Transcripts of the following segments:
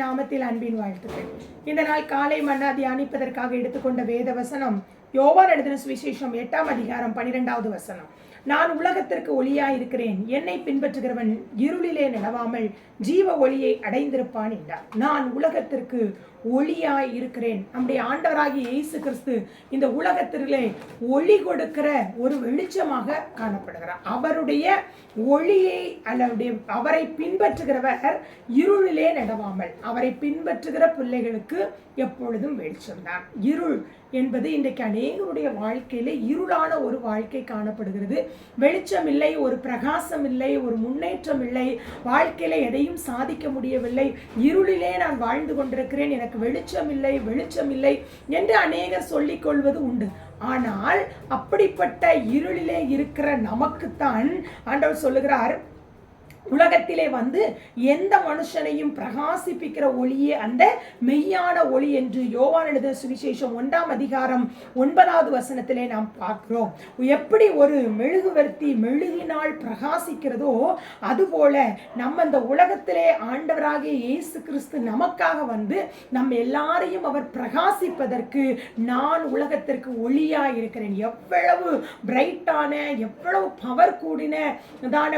நாமத்தில் அன்பின் வாழ்த்துக்கள். இந்த நாள் காலை மன்னா தியானிப்பதற்காக எடுத்துக்கொண்ட வேத வசனம் யோவான் எழுதின சுவிசேஷம் எட்டாம் அதிகாரம் பனிரெண்டாவது வசனம். நான் உலகத்திற்கு ஒளியாய் இருக்கிறேன் என்னை பின்பற்றுகிறவன் இருளிலே நடவாமல் ஜீவ ஒளியை அடைந்திருப்பான் என்றார். நான் உலகத்திற்கு ஒளியாய் இருக்கிறேன். நம்முடைய ஆண்டவராகிய இயேசு கிறிஸ்து இந்த உலகத்திலே ஒளி கொடுக்கிற ஒரு வெளிச்சமாக காணப்படுகிறார். அவருடைய ஒளியை அல்லது அவரை பின்பற்றுகிறவர் இருளிலே நடவாமல் அவரை பின்பற்றுகிற பிள்ளைகளுக்கு எப்பொழுதும் வெளிச்சம்தான் இருள் என்பது இன்றைக்கு அநேகருடைய வாழ்க்கையில இருளான ஒரு வாழ்க்கை காணப்படுகிறது. வெளிச்சம் இல்லை ஒரு பிரகாசம் இல்லை ஒரு முன்னேற்றம் இல்லை. வாழ்க்கையில எதையும் சாதிக்க முடியவில்லை. இருளிலே நான் வாழ்ந்து கொண்டிருக்கிறேன் எனக்கு வெளிச்சம் இல்லை வெளிச்சம் இல்லை என்று அநேகர் சொல்லிக்கொள்வது உண்டு. ஆனால் அப்படிப்பட்ட இருளிலே இருக்கிற நமக்குத்தான் ஆண்டவர் சொல்லுகிறார் உலகத்திலே வந்து எந்த மனுஷனையும் பிரகாசிப்பிக்கிற ஒளியே அந்த மெய்யான ஒளி என்று யோவான் எழுத சுவிசேஷம் ஒன்றாம் அதிகாரம் ஒன்பதாவது வசனத்திலே நாம் பார்க்கிறோம். எப்படி ஒரு மெழுகுவர்த்தி மெழுகினால் பிரகாசிக்கிறதோ அதுபோல நம்ம இந்த உலகத்திலே ஆண்டவராகிய இயேசு கிறிஸ்து நமக்காக வந்து நம்ம எல்லாரையும் அவர் பிரகாசிப்பதற்கு நான் உலகத்திற்கு ஒளியா இருக்கிறேன். எவ்வளவு பிரைட்டான எவ்வளவு பவர் கூடின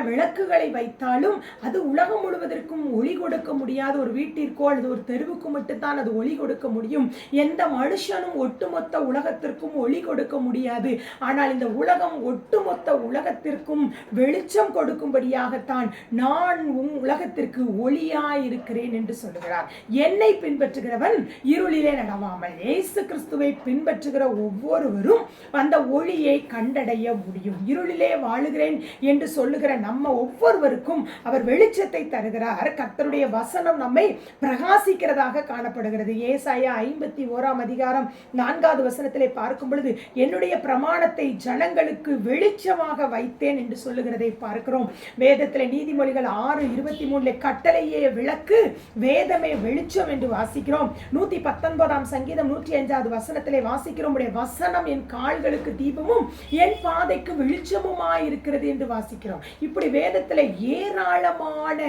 விளக்குகளை வைத்தால் இருந்தாலும் அது உலகம் முழுவதற்கும் ஒளி கொடுக்க முடியாத ஒரு வீட்டிற்கோ அல்லது ஒரு தெருவுக்கு மட்டும்தான் அது ஒளி கொடுக்க முடியும். எந்த மனுஷனும் ஒட்டுமொத்த உலகத்திற்கும் ஒளி கொடுக்க முடியாது. ஆனால் இந்த உலகம் ஒட்டுமொத்த உலகத்திற்கும் வெளிச்சம் கொடுக்கும்படியாகத்தான் நான் உன் உலகத்திற்கு ஒளியாய் இருக்கிறேன் என்று சொல்லுகிறார். என்னை பின்பற்றுகிறவன் இருளிலே நடவாமல் இயேசு கிறிஸ்துவை பின்பற்றுகிற ஒவ்வொருவரும் அந்த ஒளியை கண்டடைய முடியும். இருளிலே வாழுகிறேன் என்று சொல்லுகிற நம்ம ஒவ்வொருவருக்கும் அவர் வெளிச்சத்தை தருகிறார். கர்த்தருடைய வசனம் நம்மை பிரகாசிக்கிறதாக காணப்படுகிறது. ஏசாயா ஐம்பத்தி ஓராம் அதிகாரம் நான்காவது வசனத்திலே பார்க்கும் பொழுது என்னுடைய பிரமாணத்தை ஜனங்களுக்கு வெளிச்சமாக வைத்தேன் என்று சொல்லுகிறதை பார்க்கிறோம். வேதத்தில் நீதிமொழிகள் ஆறு இருபத்தி மூணுல கட்டளையே விளக்கு வேதமே வெளிச்சம் என்று வாசிக்கிறோம். நூத்தி பத்தொன்பதாம் சங்கீதம் நூற்றி அஞ்சாவது வசனத்திலே வாசிக்கிறோம் உடைய வசனம் என் கால்களுக்கு தீபமும் என் பாதைக்கு வெளிச்சமுமாய் இருக்கிறது என்று வாசிக்கிறோம். இப்படி வேதத்தில் ஏராளமான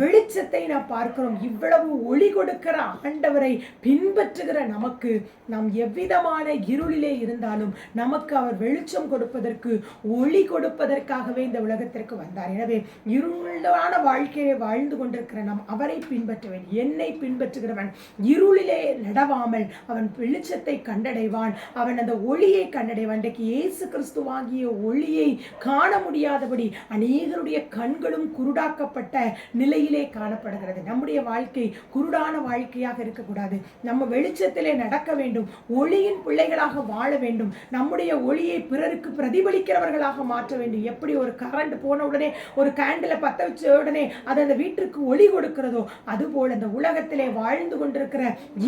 வெளிச்சத்தை நாம் பார்க்கிறோம். இவ்வளவு ஒளி கொடுக்கிற ஆண்டவரை பின்பற்றுகிற நமக்கு நாம் எவ்விதமான இருளிலே இருந்தாலும் நமக்கு அவர் வெளிச்சம் கொடுப்பதற்கு ஒளி கொடுப்பதற்காகவே இந்த உலகத்திற்கு வந்தார். எனவே இருளான வாழ்க்கையை வாழ்ந்து கொண்டிருக்கிற நாம் அவரை பின்பற்றுவேன். என்னை பின்பற்றுகிறவன் இருளிலே நடவாமல் அவன் வெளிச்சத்தை கண்டடைவான். அவன் அந்த ஒளியை கண்டடைவான். இன்றைக்கு இயேசு கிறிஸ்து வாங்கிய ஒளியை காண முடியாதபடி அநேகருடைய கண்களும் குருடாக்கப்பட்ட நிலையிலே காணப்படுகிறது. நம்முடைய வாழ்க்கை குருடான வாழ்க்கையாக இருக்கக்கூடாது. நம்ம வெளிச்சத்திலே நடக்க வேண்டும். ஒளியின் பிள்ளைகளாக வாழ வேண்டும். நம்முடைய ஒளியை பிறருக்கு பிரதிபலிக்கிறவர்களாக மாற்ற வேண்டும். எப்படி ஒரு கரண்ட் போன உடனே ஒரு கேண்டிலை பற்ற வச்ச உடனே அது அந்த வீட்டிற்கு ஒளி கொடுக்கிறதோ அதுபோல் அந்த உலகத்திலே வாழ்ந்து கொண்டிருக்கிற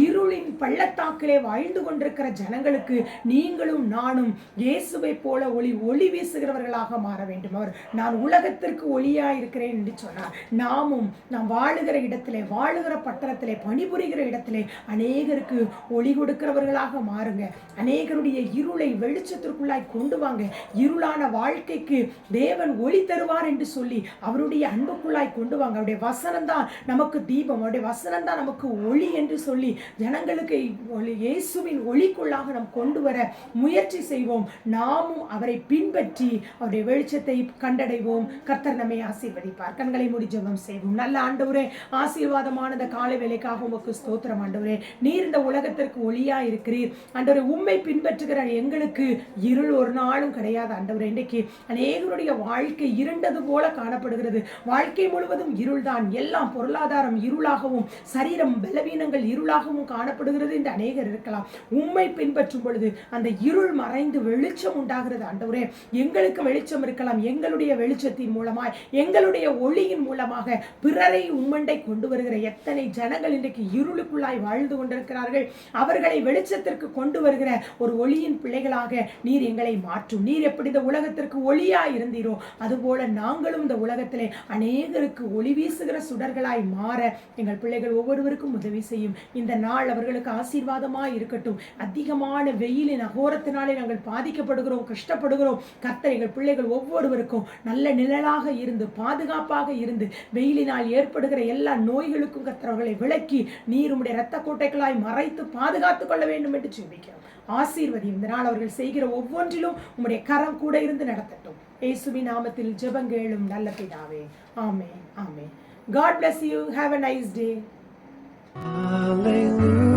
இருளின் பள்ளத்தாக்கிலே வாழ்ந்து கொண்டிருக்கிற ஜனங்களுக்கு நீங்களும் நானும் இயேசுவை போல ஒளி ஒளி வீசுகிறவர்களாக மாற வேண்டும். அவர் நான் உலகத்திற்கு ஒளியாக இருக்கிறேன் என்று சொன்னார் நாமும் நாம் வாழுகிற இடத்திலே வாழுகிற பட்டணத்திலே பணிபுரிகிற இடத்திலே அநேகருக்கு ஒளி கொடுக்கிறவர்களாக மாறுங்க. அநேகருடைய இருளை வெளிச்சத்திற்குள்ளாய் கொண்டு வாங்க. இருளான வாழ்க்கைக்கு தேவன் ஒளி தருவார் என்று சொல்லி அவருடைய அன்புக்குள்ளாய் கொண்டு வாங்க. அவருடைய வசனம் தான் நமக்கு தீபம். அவருடைய வசனம் தான் நமக்கு ஒளி என்று சொல்லி ஜனங்களுக்கு ஒளி இயேசுவின் ஒளிக்குள்ளாக நாம் கொண்டு வர முயற்சி செய்வோம். நாமும் அவரை பின்பற்றி அவருடைய வெளிச்சத்தை கண்டடைவோம். கர்த்தர் நம்மை ஆசீர்வதிப்பார் கண்களை மூடி ஜெபம் செய்வோம். நல்ல ஆண்டவரே ஆசீர்வாதமான இந்த காலை வேலைக்காக உமக்கு ஸ்தோத்திரம் ஆண்டவரே. நீர் இந்த உலகத்திற்கு ஒளியா இருக்கிறீர். ஆண்டவரே உண்மை பின்பற்றுகிற எங்களுக்கு இருள் ஒரு நாளும் கிடையாது ஆண்டவரே. இன்றைக்கு அநேகருடைய வாழ்க்கை இருண்டது போல காணப்படுகிறது. வாழ்க்கை முழுவதும் இருள்தான். எல்லாம் பொருளாதாரம் இருளாகவும் சரீரம் பலவீனங்கள் இருளாகவும் காணப்படுகிறது என்று அநேகர் இருக்கலாம். உண்மை பின்பற்றும் பொழுது அந்த இருள் மறைந்து வெளிச்சம் உண்டாகிறது ஆண்டவரே. எங்களுக்கு வெளிச்சம் இருக்கலாம். எங்களுடைய வெளிச்சத்தின் மூலமாய் எங்களுடைய ஒளியின் மூலமாக பிறரை உம்மண்டை கொண்டு வருகிற எத்தனை ஜனங்கள் இன்றைக்கு இருளுக்குள்ளாய் வாழ்ந்து கொண்டிருக்கிறார்கள்? அவர்களை வெளிச்சத்திற்கு கொண்டு வருகிற ஒரு ஒளியின் பிள்ளைகளாக நீர் எங்களை மாற்றும். நீர் எப்படி இந்த உலகத்திற்கு ஒளியா இருந்தீரோ அதுபோல நாங்களும் இந்த உலகத்திலே அநேகருக்கு ஒளி வீசுகிற சுடர்களாய் மாற எங்கள் பிள்ளைகள் ஒவ்வொருவருக்கும் உதவி செய்யும். இந்த நாள் அவர்களுக்கு ஆசீர்வாதமா இருக்கட்டும். அதிகமான வெயிலின் அகோரத்தினாலே நாங்கள் பாதிக்கப்படுகிறோம் கஷ்டப்படுகிறோம். கர்த்தர் எங்கள் பிள்ளைகள் ஒவ்வொருவருக்கும் நல்ல நிழலாக இருந்து பாதுகா பாதுகாப்பாக இருந்து வெயிலினால் ஏற்படுகிற எல்லா நோய்களுக்கும் கத்திரவர்களை விளக்கி நீர் உடைய இரத்த கோட்டைகளாய் மறைத்து பாதுகாத்துக் கொள்ள வேண்டும் என்று ஜெபிக்கிறோம். ஆசீர்வதி இந்த நாள் அவர்கள் செய்கிற ஒவ்வொன்றிலும் உம்முடைய கரம் கூட இருந்து நடத்தட்டும். இயேசுவின் நாமத்தில் ஜெபங்கேளும் நல்ல பிதாவே. ஆமே ஆமே God bless you have a nice day Hallelujah.